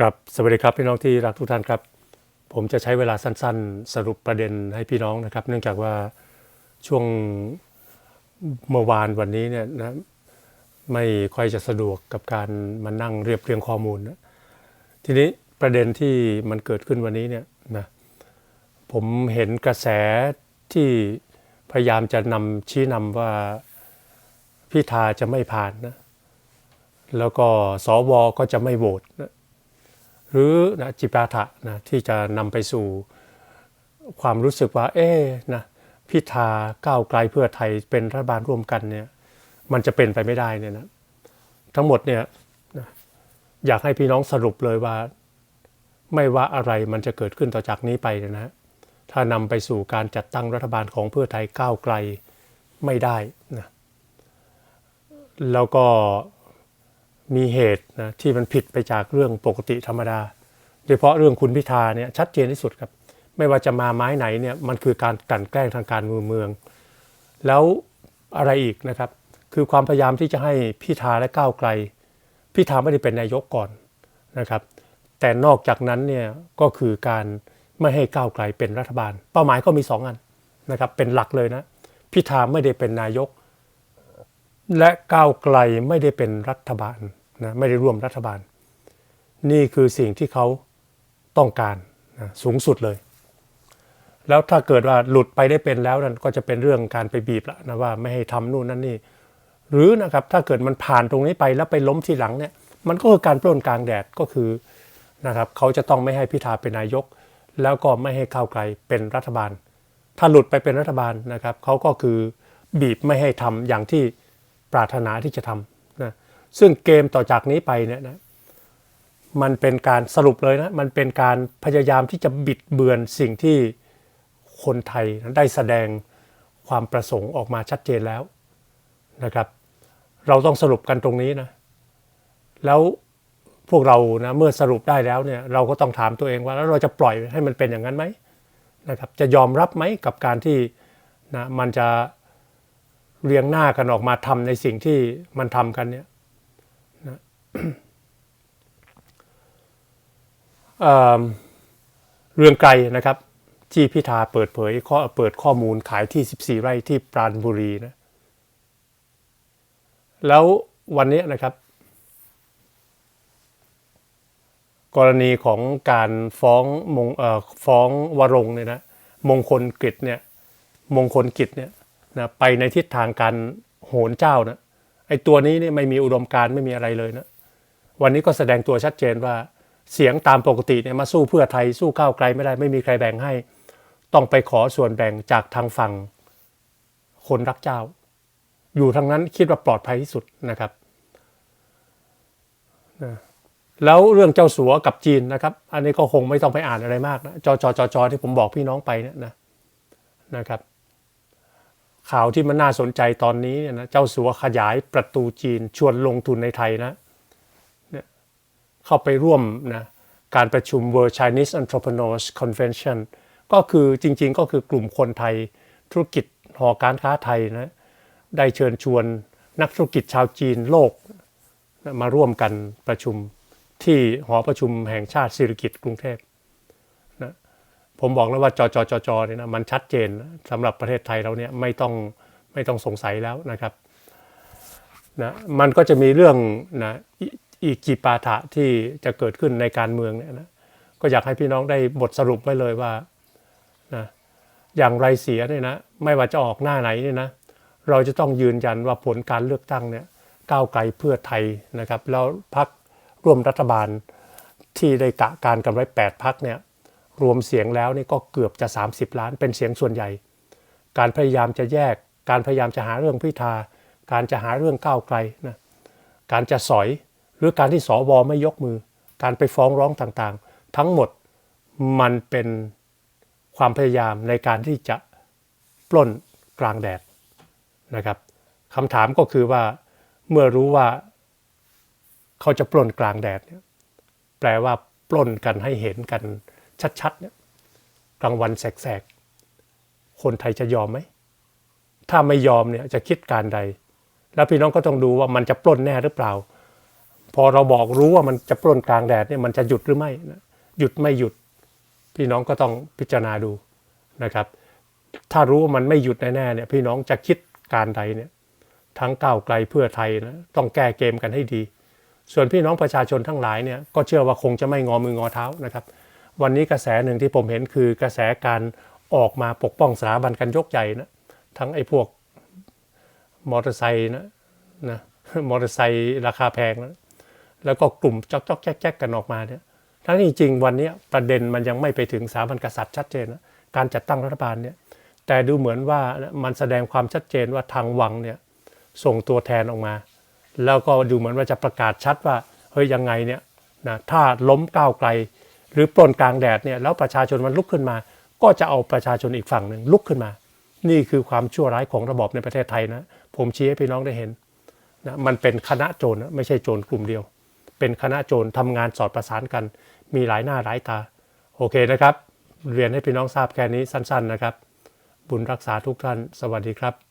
ครับสวัสดีครับพี่น้องที่รักทุกท่านครับ ผมจะใช้เวลาสั้นๆ สรุปประเด็นให้พี่น้องนะครับ เนื่องจากว่าช่วงเมื่อวานวันนี้เนี่ยนะไม่ค่อยจะสะดวกกับการมานั่งเรียบเรียงข้อมูลนะทีนี้ประเด็นที่มันเกิดขึ้นวันนี้เนี่ยนะผมเห็นกระแสที่พยายามจะนำชี้นำว่าพิธาจะไม่ผ่านนะแล้วก็สวก็จะไม่โหวตนะ หรือนะจิปาถะนะที่จะนำไปสู่ความรู้สึกว่าเอ๊นะพิธาก้าวไกลเพื่อไทยเป็นรัฐบาลร่วมกันเนี่ยมันจะเป็นไปไม่ได้เนี่ยนะทั้งหมดเนี่ยนะอยากให้พี่น้องสรุปเลยว่า ไม่ว่าอะไรมันจะเกิดขึ้นต่อจากนี้ไปนยนะถ้านำไปสู่การจัดตั้งรัฐบาลของเพื่อไทยก้าวไกลไม่ได้นะแล้วก็ มีเหตุนะที่มันผิดไปจากเรื่องปกติธรรมดา โดยเฉพาะเรื่องคุณพิธาเนี่ยชัดเจนที่สุดครับ ไม่ว่าจะมาไม้ไหนเนี่ยมันคือการกลั่นแกล้งทางการเมืองเมือง แล้วอะไรอีกนะครับ คือความพยายามที่จะให้พิธาและก้าวไกล พิธาไม่ได้เป็นนายกก่อนนะครับ แต่นอกจากนั้นเนี่ยก็คือการไม่ให้ก้าวไกลเป็นรัฐบาล เป้าหมายก็มีสองอันนะครับเป็นหลักเลยนะพิธาไม่ได้เป็นนายก และก้าวไกลไม่ได้เป็นรัฐบาลนะไม่ได้ร่วมรัฐบาล นี่คือสิ่งที่เขาต้องการนะสูงสุดเลย แล้วถ้าเกิดว่าหลุดไปได้เป็นแล้วนั่นก็จะเป็นเรื่องการไปบีบละนะว่าไม่ให้ทำนู่นนั่นนี่ หรือนะครับถ้าเกิดมันผ่านตรงนี้ไปแล้วไปล้มที่หลังเนี่ยมันก็คือการปล้นกลางแดดก็คือนะครับเขาจะต้องไม่ให้พิธาเป็นนายก แล้วก็ไม่ให้ก้าวไกลเป็นรัฐบาล ถ้าหลุดไปเป็นรัฐบาลนะครับเขาก็คือบีบไม่ให้ทำอย่างที่ ปรารถนาที่จะทำนะซึ่งเกมต่อจากนี้ไปเนี่ยนะมันเป็นการสรุปเลยนะ มันเป็นการพยายามที่จะบิดเบือนสิ่งที่คนไทยได้แสดงความประสงค์ออกมาชัดเจนแล้วนะครับ เราต้องสรุปกันตรงนี้นะ แล้วพวกเรานะเมื่อสรุปได้แล้วเนี่ยเราก็ต้องถามตัวเองว่าแล้วเราจะปล่อยให้มันเป็นอย่างนั้นไหมนะครับ จะยอมรับไหมกับการที่นะมันจะ เรียงหน้ากันออกมาทำในสิ่งที่มันทำกันเนี่ยนะเเรื่องไกลนะครับที่พิธาเปิดเผยข้อเปิดข้อมูลขายที่ 14 ไร่ที่ปราณบุรีนะแล้ววันนี้นะครับ กรณีของการฟ้องมงฟ้องวรงเนี่ยนะมงคลกิจเนี่ยมงคลกิจเนี่ย นะไปในทิศทางการโหนเจ้านะไอ้ตัวนี้นี่ไม่มีอุดมการไม่มีอะไรเลยนะวันนี้ก็แสดงตัวชัดเจนว่าเสียงตามปกติเนี่ยมาสู้เพื่อไทยสู้ก้าวไกลไม่ได้ไม่มีใครแบ่งให้ ต้องไปขอส่วนแบ่งจากทางฝั่งคนรักเจ้า อยู่ทางนั้นคิดว่าปลอดภัยที่สุดนะครับนะแล้วเรื่องเจ้าสัวกับจีนนะครับ อันนี้ก็คงไม่ต้องไปอ่านอะไรมากนะจอจอจอจอที่ผมบอกพี่น้องไปเนี่ยนะนะครับ ข่าวที่มันน่าสนใจตอนนี้เนี่ยนะเจ้าสัวขยายประตูจีนชวนลงทุนในไทยนะเนี่ยเข้าไปร่วมนะการประชุม World Chinese Entrepreneurs Convention ก็คือจริงๆก็คือกลุ่มคนไทยธุรกิจหอการค้าไทยนะได้เชิญชวนนักธุรกิจชาวจีนโลกมาร่วมกันประชุมที่หอประชุมแห่งชาติสิริกิติ์กรุงเทพ ผมบอกแล้วว่าจอจจจเนี่ยนะมันชัดเจนสำหรับประเทศไทยเราเนี่ยไม่ต้องไม่ต้องสงสัยแล้วนะครับนะมันก็จะมีเรื่องนะอีกจีปาถะที่จะเกิดขึ้นในการเมืองเนี่ยนะก็อยากให้พี่น้องได้บทสรุปไว้เลยว่านะอย่างไรเสียเนี่ยนะไม่ว่าจะออกหน้าไหนเนี่ยนะเราจะต้องยืนยันว่าผลการเลือกตั้งเนี่ยก้าวไกลเพื่อไทยนะครับแล้วพักร่วมรัฐบาลที่ได้กะการกันไว้8พักเนี่ย รวมเสียงแล้วนี่ก็เกือบจะ 30 ล้านเป็นเสียงส่วนใหญ่ การพยายามจะแยก การพยายามจะหาเรื่องพิธา การจะหาเรื่องก้าวไกลนะการจะสอยหรือการที่สวไม่ยกมือ การไปฟ้องร้องต่างๆ ทั้งหมดมันเป็นความพยายามในการที่จะปล้นกลางแดดนะครับคำถามก็คือว่าเมื่อรู้ว่าเขาจะปล้นกลางแดดเนี่ยแปลว่าปล้นกันให้เห็นกัน ชัดๆเนี่ยกลางวันแสกๆ คนไทยจะยอมไหม ถ้าไม่ยอมเนี่ยจะคิดการใด แล้วพี่น้องก็ต้องดูว่ามันจะปล้นแน่หรือเปล่า พอเราบอกรู้ว่ามันจะปล้นกลางแดดเนี่ยมันจะหยุดหรือไม่นะหยุดไม่หยุด พี่น้องก็ต้องพิจารณาดูนะครับ ถ้ารู้ว่ามันไม่หยุดแน่ๆเนี่ยพี่น้องจะคิดการใดเนี่ยทั้งก้าวไกลเพื่อไทยนะต้องแก้เกมกันให้ดี ส่วนพี่น้องประชาชนทั้งหลายเนี่ยก็เชื่อว่าคงจะไม่งอมืองอเท้านะครับ วันนี้กระแสหนึ่งที่ผมเห็นคือกระแสการออกมาปกป้องสถาบันกันยกใหญ่นะทั้งไอ้พวกมอเตอร์ไซค์นะนะมอเตอร์ไซค์ราคาแพงนะแล้วก็กลุ่มจอกจอกแจ๊กแจ๊กกันออกมาเนี่ยทั้งที่จริงวันนี้ประเด็นมันยังไม่ไปถึงสถาบันกษัตริย์ชัดเจนนะการจัดตั้งรัฐบาลเนี่ยแต่ดูเหมือนว่ามันแสดงความชัดเจนว่าทางวังเนี่ยส่งตัวแทนออกมา แล้วก็ดูเหมือนว่าจะประกาศชัดว่าเฮ้ยยังไงเนี่ยนะถ้าล้มก้าวไกล หรือปล้นกลางแดดเนี่ยแล้วประชาชนมันลุกขึ้นมา ก็จะเอาประชาชนอีกฝั่งหนึ่งลุกขึ้นมา นี่คือความชั่วร้ายของระบอบในประเทศไทยนะ ผมชี้ให้พี่น้องได้เห็นนะมันเป็นคณะโจรนะไม่ใช่โจรกลุ่มเดียว เป็นคณะโจรทำงานสอดประสานกัน มีหลายหน้าหลายตา โอเคนะครับ เรียนให้พี่น้องทราบแค่นี้สั้น ๆนะครับ บุญรักษาทุกท่าน สวัสดีครับ